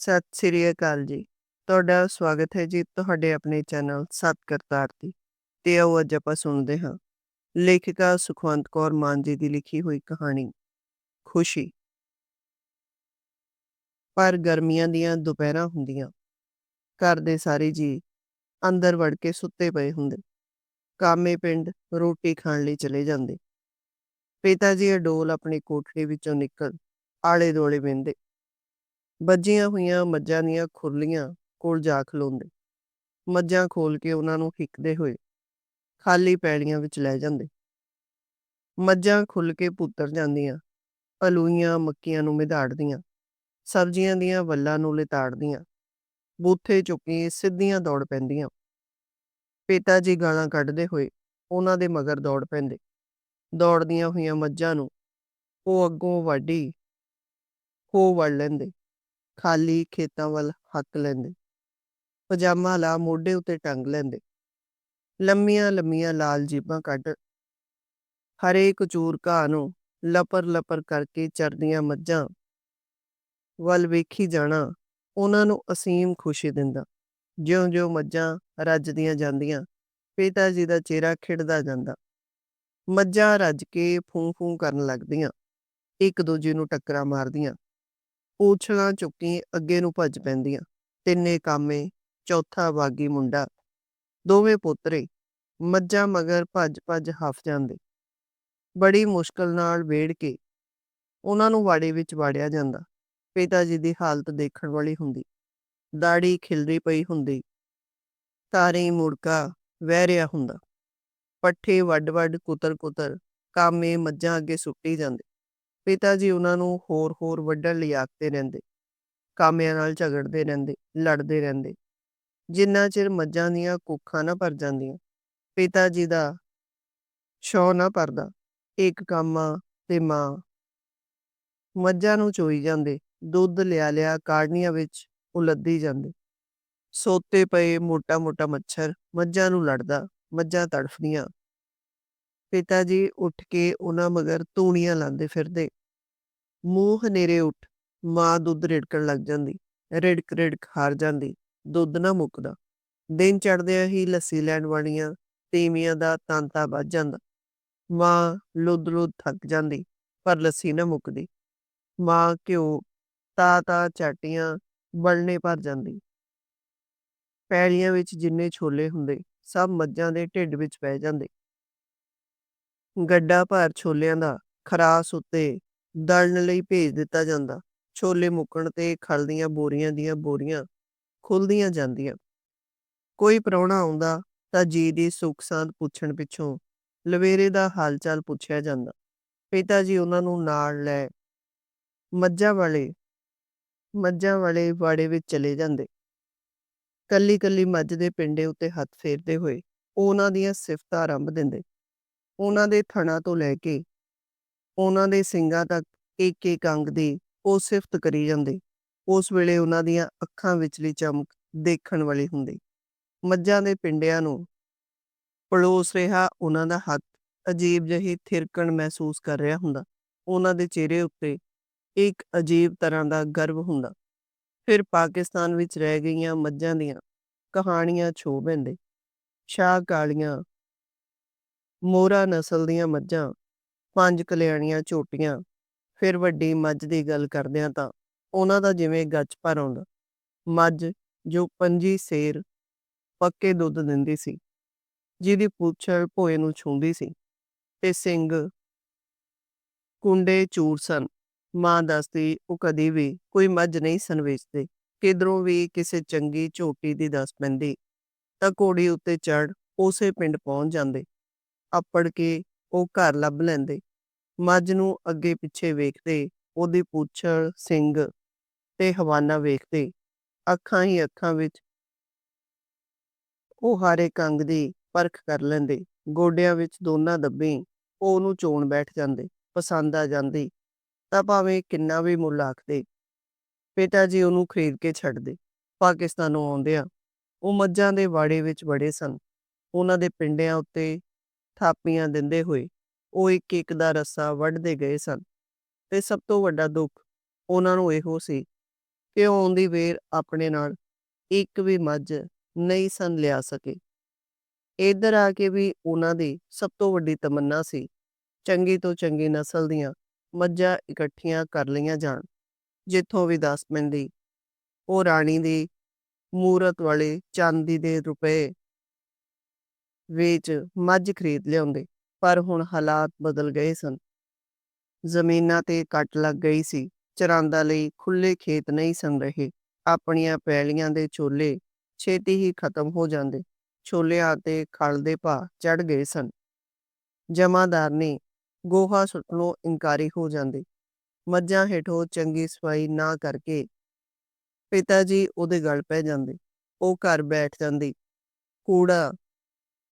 ਸਤਿ ਸ੍ਰੀ ਅਕਾਲ ਜੀ। ਤੁਹਾਡਾ ਸਵਾਗਤ ਹੈ ਜੀ ਤੁਹਾਡੇ ਆਪਣੇ ਚੈਨਲ ਸਤ ਕਰਤਾਰ ਦੀ। ਤੇ ਆਓ ਅੱਜ ਆਪਾਂ ਸੁਣਦੇ ਹਾਂ ਲੇਖਿਕਾ ਸੁਖਵੰਤ ਕੌਰ ਮਾਨ ਜੀ ਦੀ ਲਿਖੀ ਹੋਈ ਕਹਾਣੀ, ਖੁਸ਼ੀ। ਪਰ ਗਰਮੀਆਂ ਦੀਆਂ ਦੁਪਹਿਰਾਂ ਹੁੰਦੀਆਂ ਘਰ ਦੇ ਸਾਰੇ ਜੀ ਅੰਦਰ ਵੜ ਕੇ ਸੁੱਤੇ ਪਏ ਹੁੰਦੇ ਕਾਮੇ ਪਿੰਡ ਰੋਟੀ ਖਾਣ ਲਈ ਚਲੇ ਜਾਂਦੇ ਪਿਤਾ ਜੀ ਅਡੋਲ ਆਪਣੀ ਕੋਠੜੀ ਵਿੱਚੋਂ ਨਿਕਲ ਆਲੇ ਦੁਆਲੇ ਵੇਂਦੇ ਬੱਝੀਆਂ ਹੋਈਆਂ ਮੱਝਾਂ ਦੀਆਂ ਖੁਰਲੀਆਂ ਕੋਲ ਜਾ ਖਲੋਂਦੇ। ਮੱਝਾਂ ਖੋਲ ਕੇ ਉਹਨਾਂ ਨੂੰ ਹਿੱਕਦੇ ਹੋਏ ਖਾਲੀ ਪੈੜੀਆਂ ਵਿੱਚ ਲੈ ਜਾਂਦੇ। ਮੱਝਾਂ ਖੁੱਲ ਕੇ ਪੁੱਤਰ ਜਾਂਦੀਆਂ, ਅਲੂਈਆਂ ਮੱਕੀਆਂ ਨੂੰ ਮਿਧਾੜਦੀਆਂ, ਸਬਜ਼ੀਆਂ ਦੀਆਂ ਵੱਲਾਂ ਨੂੰ ਲਿਤਾੜਦੀਆਂ, ਬੂਥੇ ਚੁੱਕੀ ਸਿੱਧੀਆਂ ਦੌੜ ਪੈਂਦੀਆਂ। ਪਿਤਾ ਜੀ ਗਾਲਾਂ ਕੱਢਦੇ ਹੋਏ ਉਹਨਾਂ ਦੇ ਮਗਰ ਦੌੜ ਪੈਂਦੇ। ਦੌੜਦੀਆਂ ਹੋਈਆਂ ਮੱਝਾਂ ਨੂੰ ਉਹ ਅੱਗੋਂ ਵਾਢੀ ਹੋ ਵੜ ਲੈਂਦੇ। ਖਾਲੀ ਖੇਤਾਂ ਵੱਲ ਹੱਕ ਲੈਂਦੇ। ਪਜਾਮਾ ਲਾ ਮੋਢੇ ਉੱਤੇ ਟੰਗ ਲੈਂਦੇ। ਲੰਮੀਆਂ ਲੰਮੀਆਂ ਲਾਲ ਜੀਬਾਂ ਕੱਢ। ਹਰੇਕ ਚੂਰ ਘਾਹ ਨੂੰ ਲਪਰ ਲਪਰ ਕਰਕੇ ਚਰਦੀਆਂ ਮੱਝਾਂ ਵੱਲ ਵੇਖੀ ਜਾਣਾ, ਉਹਨਾਂ ਨੂੰ ਅਸੀਮ ਖੁਸ਼ੀ ਦਿੰਦਾ। ਜਿਉਂ-ਜਿਉਂ ਮੱਝਾਂ ਰੱਜਦੀਆਂ ਜਾਂਦੀਆਂ, ਪਿਤਾ ਜੀ ਦਾ ਚਿਹਰਾ ਖਿੜਦਾ ਜਾਂਦਾ। ਮੱਝਾਂ ਰੱਜ ਕੇ ਫੂੰ-ਫੂੰ ਕਰਨ ਲੱਗਦੀਆਂ, ਇੱਕ ਦੂਜੇ ਨੂੰ ਟੱਕਰਾਂ ਮਾਰਦੀਆਂ। ਪੂਛਲਾਂ ਚੁੱਕੀ ਅੱਗੇ ਨੂੰ ਭੱਜ ਪੈਂਦੀਆਂ। ਤਿੰਨੇ ਕਾਮੇ, ਚੌਥਾ ਬਾਗੀ ਮੁੰਡਾ, ਦੋਵੇਂ ਪੁੱਤਰੇ, ਮੱਝਾਂ ਮਗਰ ਭੱਜ-ਭੱਜ ਹਫ ਜਾਂਦੇ। ਬੜੀ ਮੁਸ਼ਕਲ ਨਾਲ ਵੇੜ ਕੇ ਉਹਨਾਂ ਨੂੰ ਵਾੜੇ ਵਿੱਚ ਵਾੜਿਆ ਜਾਂਦਾ। ਪਿਤਾ ਜੀ ਦੀ ਹਾਲਤ ਦੇਖਣ ਵਾਲੀ ਹੁੰਦੀ। ਦਾੜੀ ਖਿਲਰੀ ਪਈ ਹੁੰਦੀ। ਤਾਰੀ ਮੁੜਕਾ ਵਹਿ ਰਿਹਾ ਹੁੰਦਾ। ਪੱਠੇ ਵੱਡ-ਵੱਡ ਕੁਤਰ-ਕੁਤਰ ਕਾਮੇ ਮੱਝਾਂ ਅੱਗੇ ਸੁੱਟੀ ਜਾਂਦੇ। ਪਿਤਾ ਜੀ ਉਹਨਾਂ ਨੂੰ ਹੋਰ-ਹੋਰ ਵੱਢਣ ਲਈ ਆਖਦੇ ਰਹਿੰਦੇ, ਕਾਮਿਆਂ ਨਾਲ ਝਗੜਦੇ ਰਹਿੰਦੇ, ਲੜਦੇ ਰਹਿੰਦੇ। ਜਿੰਨਾ ਚਿਰ ਮੱਝਾਂ ਦੀਆਂ ਕੁੱਖਾਂ ਨਾ ਭਰ ਜਾਂਦੀਆਂ, ਪਿਤਾ ਜੀ ਦਾ ਸ਼ੌ ਨਾ ਭਰਦਾ, ਇੱਕ ਕਾਮਾ ਤੇ ਮਾਂ। ਮੱਝਾਂ ਨੂੰ ਚੋਈ ਜਾਂਦੇ, ਦੁੱਧ ਲਿਆ ਲਿਆ ਕਾੜਨੀਆਂ ਵਿੱਚ ਉਲੱਦੀ ਜਾਂਦੇ। ਸੋਤੇ ਪਏ ਮੋਟਾ ਮੋਟਾ ਮੱਛਰ ਮੱਝਾਂ ਨੂੰ ਲੜਦਾ, ਮੱਝਾਂ ਤੜਫਦੀਆਂ। ਪਿਤਾ ਜੀ ਉੱਠ ਕੇ ਉਹਨਾਂ ਮਗਰ ਤੂਣੀਆਂ ਲਾਉਂਦੇ ਫਿਰਦੇ। ਮੂੰਹ ਹਨੇਰੇ ਉੱਠ, ਮਾਂ ਦੁੱਧ ਰਿੜਕਣ ਲੱਗ ਜਾਂਦੀ, ਰਿੜਕ ਰਿੜਕ ਹਾਰ ਜਾਂਦੀ, ਦੁੱਧ ਨਾ ਮੁੱਕਦਾ। ਦਿਨ ਚੜਦਿਆਂ ਹੀ ਲੱਸੀ ਲੈਣ ਵਾਲੀਆਂ ਤੀਵੀਆਂ ਦਾ ਤਾਂਤਾ ਵੱਜ ਜਾਂਦਾ। ਮਾਂ ਲੁੱਦ ਲੁੱਦ ਥੱਕ ਜਾਂਦੀ, ਪਰ ਲੱਸੀ ਨਾ ਮੁੱਕਦੀ। ਮਾਂ ਘਿਓ, ਤਾ ਤਾ ਚਾਟੀਆਂ ਬਲਣੇ ਭਰ ਜਾਂਦੀ। ਪੈਲੀਆਂ ਵਿੱਚ ਜਿੰਨੇ ਛੋਲੇ ਹੁੰਦੇ, ਸਭ ਮੱਝਾਂ ਦੇ ਢਿੱਡ ਵਿੱਚ ਪੈ ਜਾਂਦੇ। ਗੱਡਾ ਭਰ ਛੋਲਿਆਂ ਦਾ, ਖਰਾਸ ਉੱਤੇ ਦਲਣ ਲਈ ਭੇਜ ਦਿੱਤਾ ਜਾਂਦਾ। ਛੋਲੇ ਮੁੱਕਣ ਤੇ ਖਲ ਦੀਆਂ ਬੋਰੀਆਂ ਦੀਆਂ ਬੋਰੀਆਂ ਖੁੱਲਦੀਆਂ ਜਾਂਦੀਆਂ। ਕੋਈ ਪ੍ਰਾਹੁਣਾ ਆਉਂਦਾ ਤਾਂ ਜੀ ਦੀ ਸੁੱਖ ਸਾਂਦ ਪੁੱਛਣ ਪਿੱਛੋਂ ਲਵੇਰੇ ਦਾ ਹਾਲਚਾਲ ਪੁੱਛਿਆ ਜਾਂਦਾ। ਪਿਤਾ ਜੀ ਉਹਨਾਂ ਨੂੰ ਨਾਲ ਲੈ ਮੱਝਾਂ ਵਾਲੇ ਮੱਝਾਂ ਵਾਲੇ ਵਾੜੇ ਵਿੱਚ ਚਲੇ ਜਾਂਦੇ। ਕੱਲੀ ਕੱਲੀ ਮੱਝ ਦੇ ਪਿੰਡੇ ਉੱਤੇ ਹੱਥ ਫੇਰਦੇ ਹੋਏ ਉਹਨਾਂ ਦੀਆਂ ਸਿਫਤਾਂ ਆਰੰਭ ਦਿੰਦੇ। ਉਹਨਾਂ ਦੇ ਥਣਾ ਤੋਂ ਲੈ ਕੇ ਉਹਨਾਂ ਦੇ ਸਿੰਗਾਂ ਤੱਕ ਇੱਕ ਇੱਕ ਅੰਗ ਦੀ ਉਹ ਸਿਫਤ ਕਰੀ ਜਾਂਦੇ। ਉਸ ਵੇਲੇ ਉਹਨਾਂ ਦੀਆਂ ਅੱਖਾਂ ਵਿਚਲੀ ਚਮਕ ਦੇਖਣ ਵਾਲੀ ਹੁੰਦੀ। ਮੱਝਾਂ ਦੇ ਪਿੰਡਿਆਂ ਨੂੰ ਪੜੋਸ ਰਿਹਾ ਉਹਨਾਂ ਦਾ ਹੱਥ ਅਜੀਬ ਜਿਹੀ ਥਿਰਕਣ ਮਹਿਸੂਸ ਕਰ ਰਿਹਾ ਹੁੰਦਾ। ਉਹਨਾਂ ਦੇ ਚਿਹਰੇ ਉੱਤੇ ਇੱਕ ਅਜੀਬ ਤਰ੍ਹਾਂ ਦਾ ਗਰਵ ਹੁੰਦਾ। ਫਿਰ ਪਾਕਿਸਤਾਨ ਵਿੱਚ ਰਹਿ ਗਈਆਂ ਮੱਝਾਂ ਦੀਆਂ ਕਹਾਣੀਆਂ ਛੋ ਬੰਦੇ ਸ਼ਾਹ ਕਾਲੀਆਂ ਮੋਰਾ ਨਸਲ ਦੀਆਂ ਮੱਝਾਂ ਪੰਜ ਕਲਿਆਣੀਆਂ ਝੋਟੀਆਂ ਫਿਰ ਵੱਡੀ ਮੱਝ ਦੀ ਗੱਲ ਕਰਦਿਆਂ ਤਾਂ ਉਹਨਾਂ ਦਾ ਜਿਵੇਂ ਗੱਚ ਭਰ ਆਉਂਦਾ। ਮੱਝ ਜੋ ਪੰਜੀ ਸੇਰ ਪੱਕੇ ਦੁੱਧ ਦਿੰਦੀ ਸੀ, ਜਿਹਦੀ ਪੁੱਛਲ ਭੋਏ ਨੂੰ ਛੂੰਦੀ ਸੀ ਤੇ ਸਿੰਘ ਕੁੰਡੇ ਚੂਰ ਸਨ। ਮਾਂ ਦੱਸਦੀ, ਉਹ ਕਦੀ ਵੀ ਕੋਈ ਮੱਝ ਨਹੀਂ ਸਨ ਵੇਚਦੇ ਕਿਧਰੋਂ ਵੀ ਕਿਸੇ ਚੰਗੀ ਝੋਟੀ ਦੀ ਦੱਸ ਪੈਂਦੀ, ਤਾਂ ਘੋੜੀ ਉੱਤੇ ਚੜ ਉਸੇ ਪਿੰਡ ਪਹੁੰਚ ਜਾਂਦੇ। ਆਪੜ ਕੇ ਉਹ ਘਰ ਲੱਭ ਲੈਂਦੇ। ਮੱਝ ਨੂੰ ਅੱਗੇ ਪਿੱਛੇ ਵੇਖਦੇ, ਉਹਦੀ ਪੁੱਛਲ ਸਿੰਘ ਤੇ ਹਵਾਨਾ ਵੇਖਦੇ। ਅੱਖਾਂ ਹੀ ਅੱਖਾਂ ਵਿੱਚ ਉਹ ਹਾਰੇ ਕੰਗ ਦੀ ਪਰਖ ਕਰ ਲੈਂਦੇ। ਗੋਡਿਆਂ ਵਿੱਚ ਦੋਨਾਂ ਦੱਬੀ, ਉਹ ਉਹਨੂੰ ਚੋਣ ਬੈਠ ਜਾਂਦੇ, ਪਸੰਦ ਆ ਜਾਂਦੀ। ਤਾਂ ਭਾਵੇਂ ਕਿੰਨਾ ਵੀ ਮੁੱਲ ਆਖਦੇ, ਪਿਤਾ ਜੀ ਉਹਨੂੰ ਖਰੀਦ ਕੇ ਛੱਡਦੇ। ਪਾਕਿਸਤਾਨੋਂ ਆਉਂਦਿਆਂ ਉਹ ਮੱਝਾਂ ਦੇ ਵਾੜੇ ਵਿੱਚ ਬੜੇ ਸਨ। ਉਹਨਾਂ ਦੇ ਪਿੰਡਿਆਂ ਉੱਤੇ ਥਾਪੀਆਂ ਦਿੰਦੇ ਹੋਏ ਉਹ ਇੱਕ ਇੱਕ ਦਾ ਰੱਸਾ ਵੱਢਦੇ ਗਏ ਸਨ ਤੇ ਸਭ ਤੋਂ ਵੱਡਾ ਦੁੱਖ ਉਹਨਾਂ ਨੂੰ ਇਹੋ ਸੀ ਕਿ ਉਹ ਆਉਂਦੀ ਵੇਰ ਆਪਣੇ ਨਾਲ ਇੱਕ ਵੀ ਮੱਝ ਨਹੀਂ ਸਨ ਲਿਆ ਸਕੇ। ਇੱਧਰ ਆ ਕੇ ਵੀ ਉਹਨਾਂ ਦੀ ਸਭ ਤੋਂ ਵੱਡੀ ਤਮੰਨਾ ਸੀ ਚੰਗੀ ਤੋਂ ਚੰਗੀ ਨਸਲ ਦੀਆਂ ਮੱਝਾਂ ਇਕੱਠੀਆਂ ਕਰ ਲਈਆਂ ਜਾਣ, ਜਿੱਥੋਂ ਵੀ ਦੱਸ ਪੈਂਦੀ। ਉਹ ਰਾਣੀ ਦੀ ਮੂਰਤ ਵਾਲੇ ਚਾਂਦੀ ਦੇ ਰੁਪਏ ਵੇਚ ਮੱਝ ਖਰੀਦ ਲਿਆਉਂਦੇ, ਪਰ ਹੁਣ ਹਾਲਾਤ ਬਦਲ ਗਏ ਸਨ। ਜ਼ਮੀਨਾਂ ਤੇ ਕੱਟ ਲੱਗ ਗਈ ਸੀ। ਚਰਾਂਦਾ ਲਈ ਖੁੱਲੇ ਖੇਤ ਨਹੀਂ ਸਨ ਰਹੇ। ਆਪਣੀਆਂ ਪੈਲੀਆਂ ਦੇ ਛੋਲੇ ਛੇਤੀ ਹੀ ਖਤਮ ਹੋ ਜਾਂਦੇ। ਛੋਲਿਆਂ ਤੇ ਖਲ ਦੇ ਭਾਅ ਚੜ ਗਏ ਸਨ। ਜਮਾਦਾਰ ਨੇ ਗੋਹਾ ਸੁੱਟਣੋਂ ਇਨਕਾਰੀ ਹੋ ਜਾਂਦੇ। ਮੱਝਾਂ ਹੇਠੋਂ ਚੰਗੀ ਸਫ਼ਾਈ ਨਾ ਕਰਕੇ ਪਿਤਾ ਜੀ ਉਹਦੇ ਗਲ ਪੈ ਜਾਂਦੇ। ਉਹ ਘਰ ਬੈਠ ਜਾਂਦੀ। ਕੂੜਾ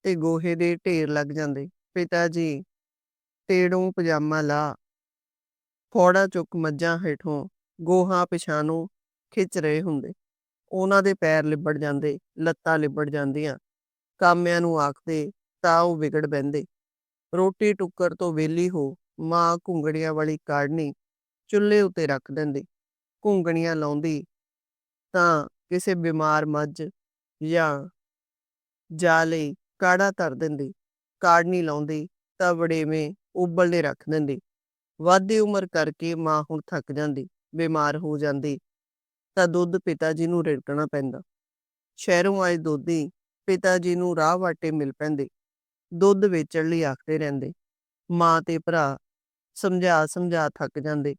ਤੇ ਗੋਹੇ ਦੇ ਢੇਰ ਲੱਗ ਜਾਂਦੇ। ਪਿਤਾ ਜੀ, ਤੇੜੋਂ ਪਜਾਮਾ ਲਾ। ਫੋੜਾ ਚੁੱਕ ਮੱਝਾਂ ਹੇਠੋਂ, ਗੋਹਾ ਪਿਛਾਨੂੰ ਖਿੱਚ ਰਹੇ ਹੁੰਦੇ। ਉਹਨਾਂ ਦੇ ਪੈਰ ਲਿਬੜ ਜਾਂਦੇ, ਲੱਤਾਂ ਲਿਬੜ ਜਾਂਦੀਆਂ। ਕਾਮਿਆਂ ਨੂੰ ਆਖਦੇ, ਤਾਂ ਉਹ ਵਿਗੜ ਬੈੰਦੇ ਰੋਟੀ ਟੁੱਕਰ ਤੋਂ ਵੇਲੀ ਹੋ, ਮਾਂ ਘੁੰਗੜੀਆਂ ਵਾਲੀ ਕਾੜਨੀ ਚੁੱਲ੍ਹੇ ਉੱਤੇ ਰੱਖ ਦਿੰਦੀ। ਘੁੰਗਣੀਆਂ ਲਾਉਂਦੀ, ਤਾਂ ਕਿਸੇ ਬਿਮਾਰ ਮੱਝ ਜਾਂ ਜਾ ਲਈ ਕਾੜਾ ਧਰ ਦਿੰਦੀ, ਕਾੜ ਨਹੀਂ ਲਾਉਂਦੀ ਤਾਂ ਵੜੇਵੇਂ ਉਬਲਨੇ ਰੱਖ ਦਿੰਦੀ। ਵਾਧੀ ਉਮਰ ਕਰਕੇ ਮਾਂ ਹੁਣ ਥੱਕ ਜਾਂਦੀ, ਬਿਮਾਰ ਹੋ ਜਾਂਦੀ, ਤਾਂ ਦੁੱਧ ਪਿਤਾ ਜੀ ਨੂੰ ਰਿੜਕਣਾ ਪੈਂਦਾ। ਸ਼ਹਿਰੋਂ ਆਏ ਦੋਧੀ ਪਿਤਾ ਜੀ ਨੂੰ ਰਾਹ ਵਾਟੇ ਮਿਲ ਪੈਂਦੇ, ਦੁੱਧ ਵੇਚਣ ਲਈ ਆਖਦੇ ਰਹਿੰਦੇ। ਮਾਂ ਤੇ ਭਰਾ ਸਮਝਾ ਸਮਝਾ ਥੱਕ ਜਾਂਦੇ,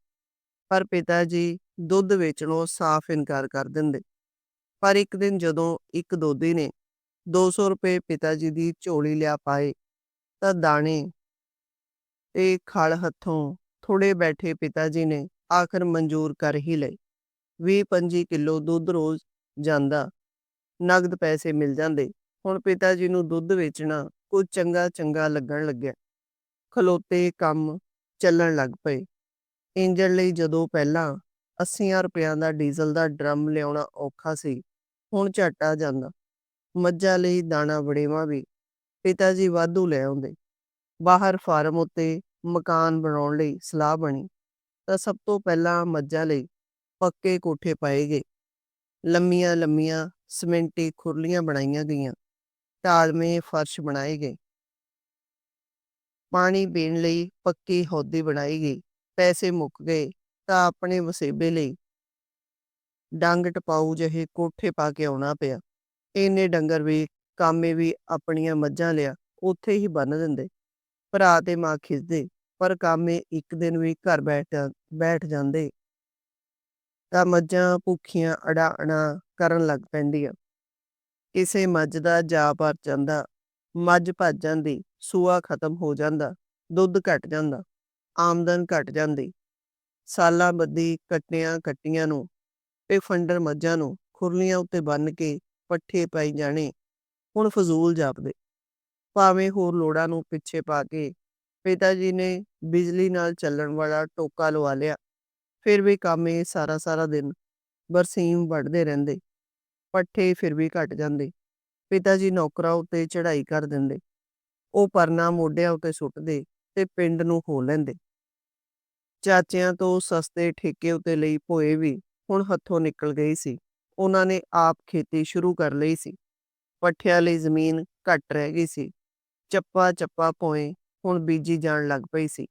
ਪਰ ਪਿਤਾ ਜੀ ਦੁੱਧ ਵੇਚਣੋਂ ਸਾਫ਼ ਇਨਕਾਰ ਕਰ ਦਿੰਦੇ। ਪਰ ਇੱਕ ਦਿਨ ਜਦੋਂ ਇੱਕ ਦੋਧੀ ਨੇ 200 ਰੁਪਏ ਪਿਤਾ ਜੀ ਦੀ ਝੋਲੀ ਲਿਆ ਪਾਏ ਤਾਂ ਦਾਣੇ ਤੇ ਖਲ ਹੱਥੋਂ ਥੋੜੇ ਬੈਠੇ ਪਿਤਾ ਜੀ ਨੇ ਆਖਰ ਮਨਜ਼ੂਰ ਕਰ ਹੀ ਲਏ। 20-25 ਕਿਲੋ ਦੁੱਧ ਰੋਜ਼ ਜਾਂਦਾ, ਨਗਦ ਪੈਸੇ ਮਿਲ ਜਾਂਦੇ। ਹੁਣ ਪਿਤਾ ਜੀ ਨੂੰ ਦੁੱਧ ਵੇਚਣਾ ਕੁਝ ਚੰਗਾ ਚੰਗਾ ਲੱਗਣ ਲੱਗਿਆ। ਖਲੋਤੇ ਕੰਮ ਚੱਲਣ ਲੱਗ ਪਏ। ਇੰਜਣ ਲਈ ਜਦੋਂ ਪਹਿਲਾਂ 80 ਰੁਪਿਆਂ ਦਾ ਡੀਜ਼ਲ ਦਾ ਡਰਮ ਲਿਆਉਣਾ ਔਖਾ ਸੀ, ਹੁਣ ਝਟ ਆ ਜਾਂਦਾ। ਮੱਝਾਂ ਲਈ ਦਾਣਾ ਵੜੇਵਾ ਵੀ, ਪਿਤਾ ਜੀ ਵਾਧੂ ਲੈ ਆਉਂਦੇ। ਬਾਹਰ ਫਾਰਮ ਉੱਤੇ ਮਕਾਨ ਬਣਾਉਣ ਲਈ ਸਲਾਹ ਬਣੀ, ਤਾਂ ਸਭ ਤੋਂ ਪਹਿਲਾਂ ਮੱਝਾਂ ਲਈ ਪੱਕੇ ਕੋਠੇ ਪਾਏ ਗਏ। ਲੰਮੀਆਂ ਲੰਮੀਆਂ ਸਿਮੈਂਟੀ ਖੁਰਲੀਆਂ ਬਣਾਈਆਂ ਗਈਆਂ, ਢਾਲਵੇਂ ਫਰਸ਼ ਬਣਾਏ ਗਏ। ਪਾਣੀ ਪੀਣ ਲਈ ਪੱਕੀ ਹੌਦੀ ਬਣਾਈ ਗਈ, ਪੈਸੇ ਮੁੱਕ ਗਏ, ਤਾਂ ਆਪਣੇ ਵਸੇਬੇ ਲਈ ਡੰਗ ਟਪਾਊ ਜਿਹੇ ਕੋਠੇ ਪਾ ਕੇ ਆਉਣਾ ਪਿਆ। ਇੰਨੇ ਡੰਗਰ ਵੀ, ਕਾਮੇ ਵੀ ਆਪਣੀਆਂ ਮੱਝਾਂ ਲਿਆ, ਉੱਥੇ ਹੀ ਬੰਨ ਦਿੰਦੇ। ਭਰਾ ਤੇ ਮਾਂ ਖਿੱਚਦੇ ਪਰ ਕਾਮੇ ਇੱਕ ਦਿਨ ਵੀ ਘਰ ਬੈਠ ਬੈਠ ਜਾਂਦੇ। ਤਾਂ ਮੱਝਾਂ ਭੁੱਖੀਆਂ ਅੜਾ ਅਣਾ ਕਰਨ ਲੱਗ ਪੈਂਦੀਆਂ। ਕਿਸੇ ਮੱਝ ਦਾ ਜਾ ਭਰ ਜਾਂਦਾ, ਮੱਝ ਭੱਜ ਜਾਂਦੀ, ਸੂਆ ਖਤਮ ਹੋ ਜਾਂਦਾ, ਦੁੱਧ ਘਟ ਜਾਂਦਾ, ਆਮਦਨ ਘਟ ਜਾਂਦੀ। ਸਾਲਾਂ ਬੱਦੀ ਕੱਟੀਆਂ ਕੱਟੀਆਂ ਨੂੰ, ਤੇ ਫੰਡਰ ਮੱਝਾਂ ਨੂੰ ਖੁਰਲੀਆਂ ਉੱਤੇ ਬੰਨ ਕੇ ਪੱਠੇ ਪਾਈ ਜਾਣੇ, ਹੁਣ ਫਜ਼ੂਲ ਜਾਪਦੇ। ਭਾਵੇਂ ਹੋਰ ਲੋੜਾਂ ਨੂੰ ਪਿੱਛੇ ਪਾ ਕੇ ਪਿਤਾ ਜੀ ਨੇ ਬਿਜਲੀ ਨਾਲ ਚੱਲਣ ਵਾਲਾ ਟੋਕਾ ਲਵਾ ਲਿਆ, ਫਿਰ ਵੀ ਕੰਮ ਇਹ ਸਾਰਾ ਸਾਰਾ ਦਿਨ ਬਰਸੀਮ ਵੱਢਦੇ ਰਹਿੰਦੇ। ਪੱਠੇ ਫਿਰ ਵੀ ਘਟ ਜਾਂਦੇ। ਪਿਤਾ ਜੀ ਨੌਕਰਾਂ ਉੱਤੇ ਚੜ੍ਹਾਈ ਕਰ ਦਿੰਦੇ। ਉਹ ਪਰਨਾ ਮੋਢਿਆਂ ਉੱਤੇ ਸੁੱਟਦੇ ਤੇ ਪਿੰਡ ਨੂੰ ਹੋ ਲੈਂਦੇ। ਚਾਚਿਆਂ ਤੋਂ ਸਸਤੇ ਠੇਕੇ ਉੱਤੇ ਲਈ ਭੋਏ ਵੀ ਹੁਣ ਹੱਥੋਂ ਨਿਕਲ ਗਈ ਸੀ। ਉਹਨਾਂ ਨੇ ਆਪ ਖੇਤੀ ਸ਼ੁਰੂ ਕਰ ਲਈ ਸੀ। ਪੱਠਿਆਂ ਲਈ ਜ਼ਮੀਨ ਘੱਟ ਰਹਿ ਗਈ ਸੀ। ਚੱਪਾ ਚੱਪਾ ਭੋਏ ਹੁਣ ਬੀਜੀ ਜਾਣ ਲੱਗ ਪਈ ਸੀ।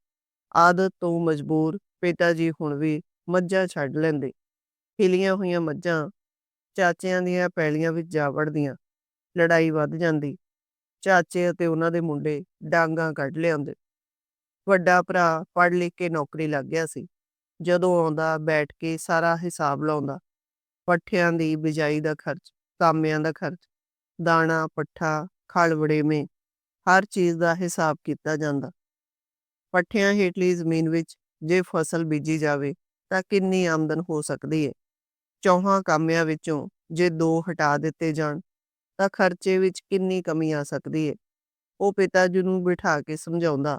ਆਦਤ ਤੋਂ ਮਜਬੂਰ ਪਿਤਾ ਜੀ ਹੁਣ ਵੀ ਮੱਝਾਂ ਛੱਡ ਲੈਂਦੇ। ਹਿਲੀਆਂ ਹੋਈਆਂ ਮੱਝਾਂ ਚਾਚਿਆਂ ਦੀਆਂ ਪੈਲੀਆਂ ਵਿੱਚ ਜਾ ਵੜਦੀਆਂ। ਲੜਾਈ ਵੱਧ ਜਾਂਦੀ। ਚਾਚੇ ਅਤੇ ਉਹਨਾਂ ਦੇ ਮੁੰਡੇ ਡਾਂਗਾ ਕੱਢ ਲਿਆਉਂਦੇ। ਵੱਡਾ ਭਰਾ ਪੜ੍ਹ ਲਿਖ ਕੇ ਨੌਕਰੀ ਲੱਗ ਗਿਆ ਸੀ। ਜਦੋਂ ਆਉਂਦਾ ਬੈਠ ਕੇ ਸਾਰਾ ਹਿਸਾਬ ਲਾਉਂਦਾ। ਪੱਠਿਆਂ ਦੀ ਬਿਜਾਈ ਦਾ ਖਰਚ ਕਾਮਿਆਂ ਦਾ ਖਰਚ, ਦਾਣਾ, ਪੱਠਾ, ਖਲ, ਵੜੇਵੇਂ, ਹਰ ਚੀਜ਼ ਦਾ ਹਿਸਾਬ ਕੀਤਾ ਜਾਂਦਾ। ਪੱਠਿਆਂ ਹੇਠਲੀ ਜ਼ਮੀਨ ਵਿੱਚ ਜੇ ਫਸਲ ਬੀਜੀ ਜਾਵੇ ਤਾਂ ਕਿੰਨੀ ਆਮਦਨ ਹੋ ਸਕਦੀ ਹੈ ਚੌਹਾਂ ਕਾਮਿਆਂ ਵਿੱਚੋਂ ਜੇ ਦੋ ਹਟਾ ਦਿੱਤੇ ਜਾਣ ਤਾਂ ਖਰਚੇ ਵਿੱਚ ਕਿੰਨੀ ਕਮੀ ਆ ਸਕਦੀ ਹੈ ਉਹ ਪਿਤਾ ਜੀ ਨੂੰ ਬਿਠਾ ਕੇ ਸਮਝਾਉਂਦਾ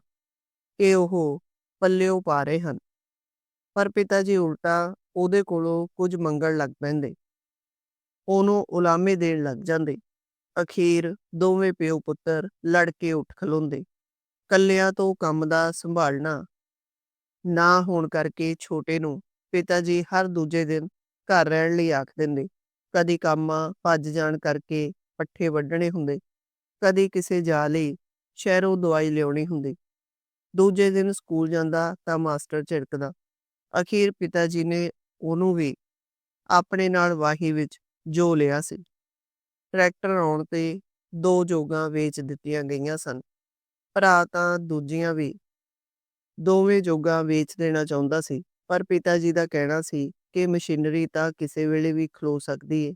ਕਿ ਉਹ ਪੱਲਿਓ ਪਾ ਰਹੇ ਹਨ। ਪਰ ਪਿਤਾ ਜੀ ਉਲਟਾ ਉਹਦੇ ਕੋਲੋਂ ਕੁਝ ਮੰਗਣ ਲੱਗ ਪੈਂਦੇ। ਉਹਨੂੰ ਉਲਾਮੇ ਦੇਣ ਲੱਗ ਜਾਂਦੇ। ਅਖੀਰ ਦੋਵੇਂ ਪਿਓ ਪੁੱਤਰ ਲੜ ਕੇ ਉੱਠ ਖਲੋਂਦੇ। ਕੱਲਿਆਂ ਤੋਂ ਕੰਮ ਦਾ ਸੰਭਾਲਣਾ ਨਾ ਹੋਣ ਕਰਕੇ ਛੋਟੇ ਨੂੰ ਪਿਤਾ ਜੀ ਹਰ ਦੂਜੇ ਦਿਨ ਘਰ ਰਹਿਣ ਲਈ ਆਖ ਦਿੰਦੇ। ਕਦੀ ਕਾਮਾਂ ਭੱਜ ਜਾਣ ਕਰਕੇ ਪੱਠੇ ਵੱਢਣੇ ਹੁੰਦੇ। ਕਦੀ ਕਿਸੇ ਜਾ ਲਈ ਸ਼ਹਿਰੋਂ ਦਵਾਈ ਲਿਆਉਣੀ ਹੁੰਦੀ। ਦੂਜੇ ਦਿਨ ਸਕੂਲ ਜਾਂਦਾ ਤਾਂ ਮਾਸਟਰ ਝਿੜਕਦਾ। ਅਖੀਰ ਪਿਤਾ ਜੀ ਨੇ ਉਹਨੂੰ ਵੀ ਆਪਣੇ ਨਾਲ ਵਾਹੀ ਵਿੱਚ ਜੋ ਲਿਆ ਸੀ। ਟਰੈਕਟਰ ਆਉਣ ਤੇ ਦੋ ਜੋਗਾਂ ਵੇਚ ਦਿੱਤੀਆਂ ਗਈਆਂ ਸਨ। ਭਰਾ ਤਾਂ ਦੂਜੀਆਂ ਵੀ ਦੋਵੇਂ ਜੋਗਾਂ ਵੇਚ ਦੇਣਾ ਚਾਹੁੰਦਾ ਸੀ, ਪਰ ਪਿਤਾ ਜੀ ਦਾ ਕਹਿਣਾ ਸੀ ਕਿ ਮਸ਼ੀਨਰੀ ਤਾਂ ਕਿਸੇ ਵੇਲੇ ਵੀ ਖਲੋ ਸਕਦੀ ਏ।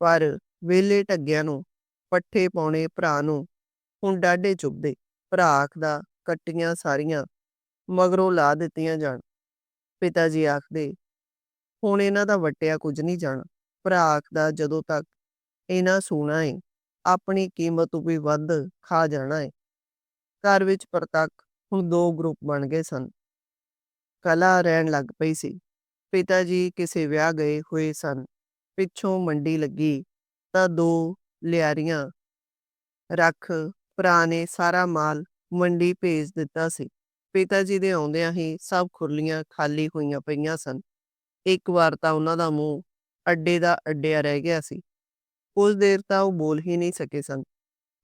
ਪਰ ਵੇਲੇ ਢੱਗਿਆਂ ਨੂੰ ਪੱਠੇ ਪਾਉਣੇ ਭਰਾ ਨੂੰ ਹੁਣ ਡਾਢੇ ਚੁੱਭਦੇ। ਭਰਾ ਆਖਦਾ, ਕੱਟੀਆਂ ਸਾਰੀਆਂ, ਮਗਰੋਂ ਲਾ ਦਿੱਤੀਆਂ ਜਾਣ। ਪਿਤਾ ਜੀ ਆਖਦੇ ਹੁਣ ਇਹਨਾਂ ਦਾ ਵਟਿਆ ਕੁਝ ਨਹੀਂ ਜਾਣਾ। ਭਰਾ ਆਖਦਾ, ਜਦੋਂ ਤੱਕ ਇਹਨਾਂ ਸੂਣਾ ਏ, ਆਪਣੀ ਕੀਮਤ ਤੋਂ ਵੀ ਵੱਧ ਖਾ ਜਾਣਾ ਏ। ਘਰ ਵਿੱਚ ਪ੍ਰਤੱਖ ਹੁਣ ਦੋ ਗਰੁੱਪ ਬਣ ਗਏ ਸਨ। ਕਲਾ ਰਹਿਣ ਲੱਗ ਪਈ ਸੀ। ਪਿਤਾ ਜੀ ਕਿਸੇ ਵਿਆਹ ਗਏ ਹੋਏ ਸਨ। ਪਿੱਛੋਂ ਮੰਡੀ ਲੱਗੀ ਤਾਂ ਦੋ ਲਿਆਰੀਆਂ ਰੱਖ ਭਰਾ ਨੇ ਸਾਰਾ ਮਾਲ ਮੰਡੀ ਭੇਜ ਦਿੱਤਾ ਸੀ। ਪਿਤਾ ਜੀ ਦੇ ਆਉਂਦਿਆਂ ਹੀ ਸਭ ਖੁਰਲੀਆਂ ਖਾਲੀ ਹੋਈਆਂ ਪਈਆਂ ਸਨ। ਇੱਕ ਵਾਰ ਤਾਂ ਉਹਨਾਂ ਦਾ ਮੂੰਹ ਅੱਡੇ ਦਾ ਅੱਡਿਆ ਰਹਿ ਗਿਆ ਸੀ। ਕੁਝ ਦੇਰ ਤਾਂ ਉਹ ਬੋਲ ਹੀ ਨਹੀਂ ਸਕੇ ਸਨ।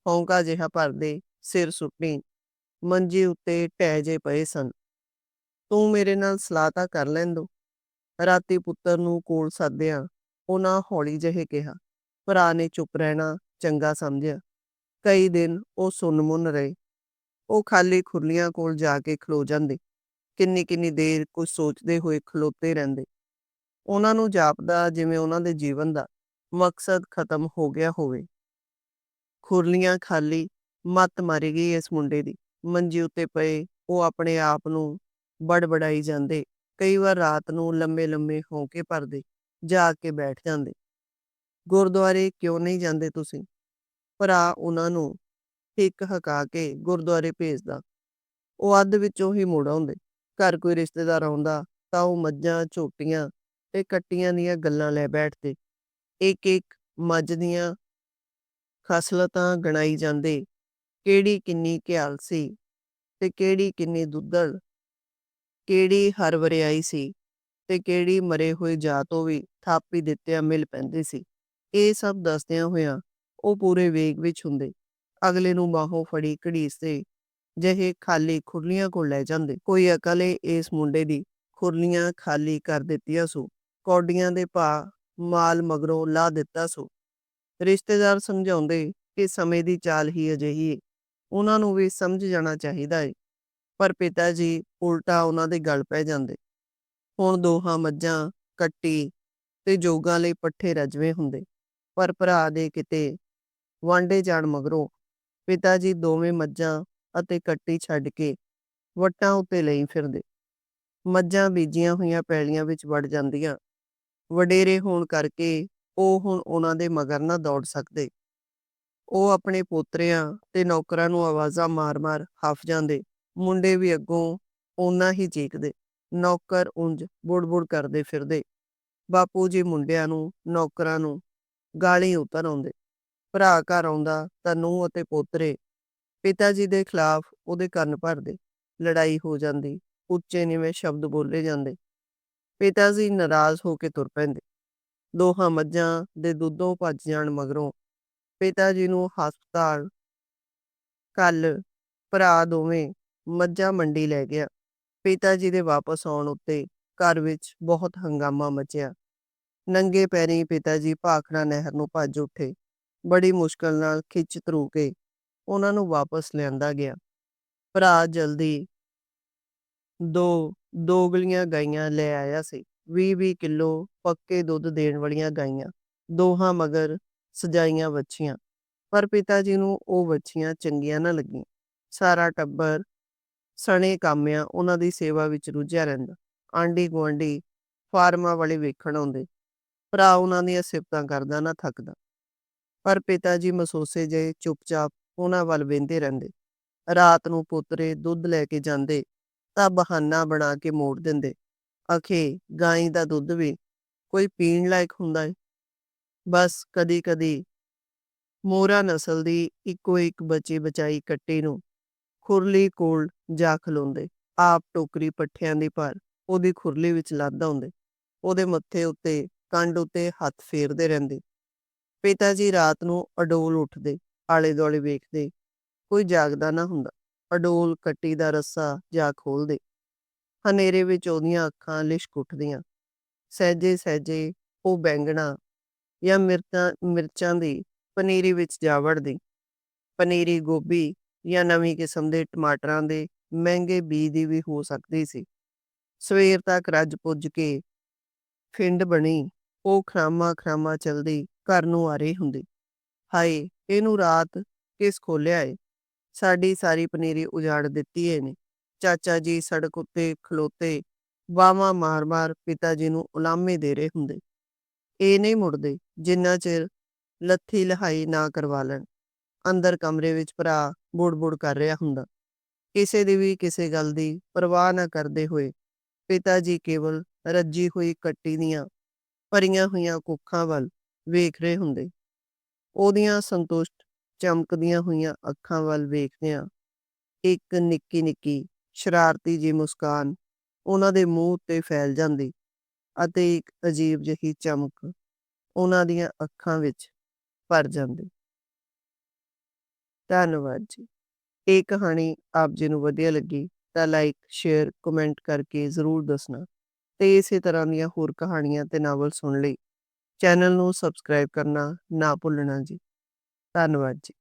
ਹੌਂਕਾ ਜਿਹਾ ਭਰਦੇ ਸਿਰ ਸੁੱਟੀ, ਮੰਜੀ ਉੱਤੇ ਢਹਿ ਜੇ ਪਏ ਸਨ। ਤੂੰ ਮੇਰੇ ਨਾਲ ਸਲਾਹ ਤਾਂ ਕਰ ਲੈਣ ਦੋ। ਰਾਤੀ ਪੁੱਤਰ ਨੂੰ ਕੋਲ ਸੱਦਿਆ ਉਹਨਾਂ ਹੌਲੀ ਜਿਹੇ ਕਿਹਾ। ਭਰਾ ਨੇ ਚੁੱਪ ਰਹਿਣਾ ਚੰਗਾ ਸਮਝਿਆ। ਕਈ ਦਿਨ ਉਹ ਸੁੰਨ-ਮੁੰਨ ਰਹੇ। ਉਹ ਖਾਲੀ ਖੁਰਲੀਆਂ ਕੋਲ ਜਾ ਕੇ ਖਲੋ ਜਾਂਦੇ। ਕਿੰਨੀ ਕਿੰਨੀ ਦੇਰ ਕੁਝ ਸੋਚਦੇ ਹੋਏ ਖਲੋਤੇ ਰਹਿੰਦੇ। ਉਹਨਾਂ ਨੂੰ ਜਾਪਦਾ ਜਿਵੇਂ ਉਹਨਾਂ ਦੇ ਜੀਵਨ ਦਾ ਮਕਸਦ ਖਤਮ ਹੋ ਗਿਆ ਹੋਵੇ। ਖੁਰਲੀਆਂ ਖਾਲੀ ਮੱਤ ਮਾਰੀ ਗਈ ਇਸ ਮੁੰਡੇ ਦੀ। ਮੰਜੀ ਉੱਤੇ ਪਏ, ਉਹ ਆਪਣੇ ਆਪ ਨੂੰ ਬੜਬੜਾਈ ਜਾਂਦੇ। ਕਈ ਵਾਰ ਰਾਤ ਨੂੰ ਲੰਮੇ ਲੰਮੇ ਹੋ ਕੇ ਭਰਦੇ, ਜਾ ਕੇ ਬੈਠ ਜਾਂਦੇ। ਗੁਰਦੁਆਰੇ ਕਿਉਂ ਨਹੀਂ ਜਾਂਦੇ ਤੁਸੀਂ? ਭਰਾ ਉਹਨਾਂ ਨੂੰ ਹਿੱਕ ਹਕਾ ਕੇ ਗੁਰਦੁਆਰੇ ਭੇਜਦਾ। ਉਹ ਅੱਧ ਵਿੱਚੋਂ ਹੀ ਮੁੜ ਆਉਂਦੇ। ਘਰ ਕੋਈ ਰਿਸ਼ਤੇਦਾਰ ਆਉਂਦਾ ਤਾਂ ਉਹ ਮੱਝਾਂ, ਝੋਟੀਆਂ ਤੇ ਕੱਟੀਆਂ ਦੀਆਂ ਗੱਲਾਂ ਲੈ ਬੈਠਦੇ ਇੱਕ ਇੱਕ ਮੱਝ ਦੀਆਂ ਖਸਲਤਾਂ ਗਣਾਈ ਜਾਂਦੇ, ਕਿਹੜੀ ਕਿੰਨੀ ਘਿਆਲ ਸੀ ਤੇ ਕਿਹੜੀ ਕਿੰਨੀ ਦੁੱਧਲ, ਕਿਹੜੀ ਹਰ ਵਰਿਆਈ ਸੀ ਤੇ ਕਿਹੜੀ ਮਰੇ ਹੋਏ ਜਾਤੋਂ ਵੀ ਥਾਪੀ ਦਿੱਤਿਆਂ ਮਿਲ ਪੈਂਦੇ ਸੀ। ਇਹ ਸਭ ਦੱਸਦਿਆਂ ਹੋਇਆਂ ਉਹ ਪੂਰੇ ਵੇਗ ਵਿੱਚ ਹੁੰਦੇ। ਅਗਲੇ ਨੂੰ ਬਾਹੋਂ ਫੜੀ ਘੜੀਸਦੇ ਜਿਹੇ ਖਾਲੀ ਖੁਰਲੀਆਂ ਕੋਲ ਲੈ ਜਾਂਦੇ। ਕੋਈ ਅਕਲੇ ਇਸ ਮੁੰਡੇ ਦੀ ਖੁਰਲੀਆਂ ਖਾਲੀ ਕਰ ਦਿੱਤੀਆਂ ਸੋ। ਕੌਡੀਆਂ ਦੇ ਭਾ ਮਾਲ ਮਗਰੋਂ ਲਾ ਦਿੱਤਾ ਸੋ। ਰਿਸ਼ਤੇਦਾਰ ਸਮਝਾਉਂਦੇ ਕਿ ਸਮੇਂ ਦੀ ਚਾਲ ਹੀ ਅਜਿਹੀ ਹੈ ਉਹਨਾਂ ਨੂੰ ਵੀ ਸਮਝ ਜਾਣਾ ਚਾਹੀਦਾ ਹੈ ਪਰ ਪਿਤਾ ਜੀ ਉਲਟਾ ਉਹਨਾਂ ਦੇ ਗਲ ਪੈ ਜਾਂਦੇ। ਹੁਣ ਦੋਹਾਂ ਮੱਝਾਂ ਕੱਟੀ ਤੇ ਜੋਗਾਂ ਲਈ ਪੱਠੇ ਰਜਵੇਂ ਹੁੰਦੇ। ਪਰ ਭਰਾ ਦੇ ਕਿਤੇ ਵਾਂਡੇ ਜਾਣ ਮਗਰੋਂ ਪਿਤਾ ਜੀ ਦੋਵੇਂ ਮੱਝਾਂ ਅਤੇ ਕੱਟੀ ਛੱਡ ਕੇ ਵਟਾਂ ਉੱਤੇ ਲਈ ਫਿਰਦੇ। ਮੱਝਾਂ ਬੀਜੀਆਂ ਹੋਈਆਂ ਪੈਲੀਆਂ ਵਿੱਚ ਵੜ ਜਾਂਦੀਆਂ। ਵਡੇਰੇ ਹੋਣ ਕਰਕੇ ਉਹ ਹੁਣ ਉਹਨਾਂ ਦੇ ਮਗਰ ਨਾ ਦੌੜ ਸਕਦੇ। ਉਹ ਆਪਣੇ ਪੋਤਰਿਆਂ ਤੇ ਨੌਕਰਾਂ ਨੂੰ ਆਵਾਜ਼ਾਂ ਮਾਰ-ਮਾਰ ਹਫ ਜਾਂਦੇ, ਮੁੰਡੇ ਵੀ ਅੱਗੋਂ ਉਹਨਾਂ ਹੀ ਚੀਕਦੇ, ਨੌਕਰ ਉਂਝ ਬੁੜ-ਬੁੜ ਕਰਦੇ ਫਿਰਦੇ। ਬਾਪੂ ਜੀ ਮੁੰਡਿਆਂ ਨੂੰ, ਨੌਕਰਾਂ ਨੂੰ ਗਾਲੀ ਉਤਰ ਆਉਂਦੇ। ਭਰਾ ਘਰ ਆਉਂਦਾ ਤਾਂ ਨੂੰਹ ਅਤੇ ਪੋਤਰੇ ਪਿਤਾ ਜੀ ਦੇ ਖਿਲਾਫ ਉਹਦੇ ਕੰਨ ਭਰਦੇ, ਲੜਾਈ ਹੋ ਜਾਂਦੀ, ਉੱਚੇ ਨੀਵੇਂ ਸ਼ਬਦ ਬੋਲੇ ਜਾਂਦੇ। ਪਿਤਾ ਜੀ ਨਾਰਾਜ਼ ਹੋ ਕੇ ਤੁਰ ਪੈਂਦੇ। ਦੋਹਾਂ ਮੱਝਾਂ ਦੇ ਦੁੱਧੋਂ ਭੱਜ ਜਾਣ ਮਗਰੋਂ ਪਿਤਾ ਜੀ ਨੂੰ ਹਸਪਤਾਲ ਕੱਲ ਭਰਾ ਦੋਵੇਂ ਮੱਝਾਂ ਮੰਡੀ ਲੈ ਗਿਆ। ਪਿਤਾ ਜੀ ਦੇ ਵਾਪਸ ਆਉਣ ਉੱਤੇ ਘਰ ਵਿੱਚ ਬਹੁਤ ਹੰਗਾਮਾ ਮਚਿਆ। ਨੰਗੇ ਪੈਰੀਂ ਪਿਤਾ ਜੀ ਭਾਖੜਾ ਨਹਿਰ ਨੂੰ ਭੱਜ ਉੱਠੇ। ਬੜੀ ਮੁਸ਼ਕਲ ਨਾਲ ਖਿੱਚ ਤਰੂ ਕੇ ਉਹਨਾਂ ਨੂੰ ਵਾਪਸ ਲਿਆਂਦਾ ਗਿਆ। ਭਰਾ ਜਲਦੀ ਦੋ ਦੋਗਲੀਆਂ ਗਾਈਆਂ ਲੈ ਆਇਆ ਸੀ। 20-20 ਕਿਲੋ ਪੱਕੇ ਦੁੱਧ ਦੇਣ ਵਾਲੀਆਂ ਗਾਈਆਂ, ਦੋਹਾਂ ਮਗਰ ਸਜਾਈਆਂ ਵੱਛੀਆਂ। ਪਰ ਪਿਤਾ ਜੀ ਨੂੰ ਉਹ ਵੱਛੀਆਂ ਚੰਗੀਆਂ ਨਾ ਲੱਗੀਆਂ। ਸਾਰਾ ਟੱਬਰ ਸਣੇ ਕਾਮਿਆਂ ਉਹਨਾਂ ਦੀ ਸੇਵਾ ਵਿੱਚ ਰੁੱਝਿਆ ਰਹਿੰਦਾ। ਆਂਢੀ ਗੁਆਂਢੀ ਫਾਰਮਾਂ ਵਾਲੇ ਵੇਖਣ ਆਉਂਦੇ। ਭਰਾ ਉਹਨਾਂ ਦੀਆਂ ਸਿਫਤਾਂ ਕਰਦਾ ਨਾ ਥੱਕਦਾ। ਪਰ ਪਿਤਾ ਜੀ ਮਸੋਸੇ ਜੇ ਚੁੱਪਚਾਪ ਉਹਨਾਂ ਵੱਲ ਵੇਂਦੇ ਰਹਿੰਦੇ। ਰਾਤ ਨੂੰ ਪੋਤਰੇ ਦੁੱਧ ਲੈ ਕੇ ਜਾਂਦੇ। ਤਾਂ ਬਹਾਨਾ ਬਣਾ ਕੇ ਮੋੜ ਦਿੰਦੇ। ਅਖੇ ਗਾਂ ਦਾ ਦੁੱਧ ਵੀ ਕੋਈ ਪੀਣ ਲਾਇਕ ਹੁੰਦਾ ਹੈ ਬਸ ਕਦੀ-ਕਦੀ ਮੋਰਾ ਨਸਲ ਦੀ ਇੱਕੋ ਇੱਕ ਬਚੀ ਬਚਾਈ ਕੱਟੀ ਨੂੰ ਖੁਰਲੀ ਕੋਲ ਜਾ ਖਲੋਂਦੇ। ਆਪ ਟੋਕਰੀ ਪੱਠਿਆਂ ਦੀ ਭਰ ਉਹਦੀ ਖੁਰਲੀ ਵਿੱਚ ਲੱਦ ਆਉਂਦੇ। ਉਹਦੇ ਮੱਥੇ ਉੱਤੇ, ਕੰਡ ਉੱਤੇ ਹੱਥ ਫੇਰਦੇ ਰਹਿੰਦੇ। ਪਿਤਾ ਜੀ ਰਾਤ ਨੂੰ ਅਡੋਲ ਉੱਠਦੇ ਆਲੇ ਦੁਆਲੇ ਵੇਖਦੇ। ਕੋਈ ਜਾਗਦਾ ਨਾ ਹੁੰਦਾ। ਅਡੋਲ ਕੱਟੀ ਦਾ ਰੱਸਾ ਜਾ ਖੋਲਦੇ ਹਨੇਰੇ ਵਿੱਚ ਉਹਦੀਆਂ ਅੱਖਾਂ ਲਿਸ਼ਕ ਉੱਠਦੀਆਂ। ਸਹਿਜੇ ਸਹਿਜੇ ਉਹ ਬੈਂਗਣਾ ਜਾਂ ਮਿਰਚਾਂ ਮਿਰਚਾਂ ਦੀ ਪਨੀਰੀ ਵਿੱਚ ਜਾ ਵੜਦੀ। ਪਨੀਰੀ ਗੋਭੀ ਜਾਂ ਨਵੀਂ ਕਿਸਮ ਦੇ ਟਮਾਟਰਾਂ ਦੇ ਮਹਿੰਗੇ ਬੀਜ ਦੀ ਵੀ ਹੋ ਸਕਦੀ ਸੀ। ਸਵੇਰ ਤੱਕ ਰੱਜ ਪੁੱਜ ਕੇ ਫਿੰਡ ਬਣੀ, ਉਹ ਖਰਾਮਾ ਖਰਾਮਾ ਚਲਦੀ ਘਰ ਨੂੰ ਆ ਰਹੀ ਹੁੰਦੀ। ਹਾਏ, ਇਹਨੂੰ ਰਾਤ ਕਿਸ ਖੋਲਿਆ ਏ? ਸਾਡੀ ਸਾਰੀ ਪਨੀਰੀ ਉਜਾੜ ਦਿੱਤੀ ਇਹਨੇ ਚਾਚਾ ਜੀ ਸੜਕ ਉੱਤੇ ਖਲੋਤੇ ਬਾਹਾਂ ਮਾਰ-ਮਾਰ ਪਿਤਾ ਜੀ ਨੂੰ ਉਲਾਮੇ ਦੇ ਰਹੇ ਹੁੰਦੇ। ਇਹ ਨਹੀਂ ਮੁੜਦੇ ਜਿੰਨਾ ਚਿਰ ਲੱਥੀ ਲਹਾਈ ਨਾ ਕਰਵਾ ਲੈਣ। ਅੰਦਰ ਕਮਰੇ ਵਿੱਚ ਭਰਾ ਬੁੜ-ਬੁੜ ਕਰ ਰਿਹਾ ਹੁੰਦਾ। ਕਿਸੇ ਦੀ ਵੀ ਕਿਸੇ ਗੱਲ ਦੀ ਪਰਵਾਹ ਨਾ ਕਰਦੇ ਹੋਏ ਪਿਤਾ ਜੀ ਕੇਵਲ ਰੱਜੀ ਹੋਈ ਕੱਟੀ ਦੀਆਂ ਭਰੀਆਂ ਹੋਈਆਂ ਕੁੱਖਾਂ ਵੱਲ ਵੇਖ ਰਹੇ ਹੁੰਦੇ। ਉਹਦੀਆਂ ਸੰਤੁਸ਼ਟ ਚਮਕਦੀਆਂ ਹੋਈਆਂ ਅੱਖਾਂ ਵੱਲ ਵੇਖਦਿਆਂ ਇੱਕ ਨਿੱਕੀ ਨਿੱਕੀ ਸ਼ਰਾਰਤੀ ਜੀ ਮੁਸਕਾਨ ਉਹਨਾਂ ਦੇ ਮੂੰਹ ਉੱਤੇ ਫੈਲ ਜਾਂਦੀ ਅਤੇ ਇੱਕ ਅਜੀਬ ਜਿਹੀ ਚਮਕ ਉਹਨਾਂ ਦੀਆਂ ਅੱਖਾਂ ਵਿੱਚ ਭਰ ਜਾਂਦੀ। ਧੰਨਵਾਦ ਜੀ। ਇਹ ਕਹਾਣੀ ਆਪ ਜੀ ਨੂੰ ਵਧੀਆ ਲੱਗੀ ਤਾਂ ਲਾਈਕ ਸ਼ੇਅਰ ਕਮੈਂਟ ਕਰਕੇ ਜ਼ਰੂਰ ਦੱਸਣਾ ਤੇ ਇਸੇ ਤਰ੍ਹਾਂ ਦੀਆਂ ਹੋਰ ਕਹਾਣੀਆਂ ਤੇ ਨਾਵਲ ਸੁਣ ਲਈ ਚੈਨਲ ਨੂੰ ਸਬਸਕ੍ਰਾਈਬ ਕਰਨਾ ਨਾ ਭੁੱਲਣਾ ਜੀ। ਧੰਨਵਾਦ ਜੀ।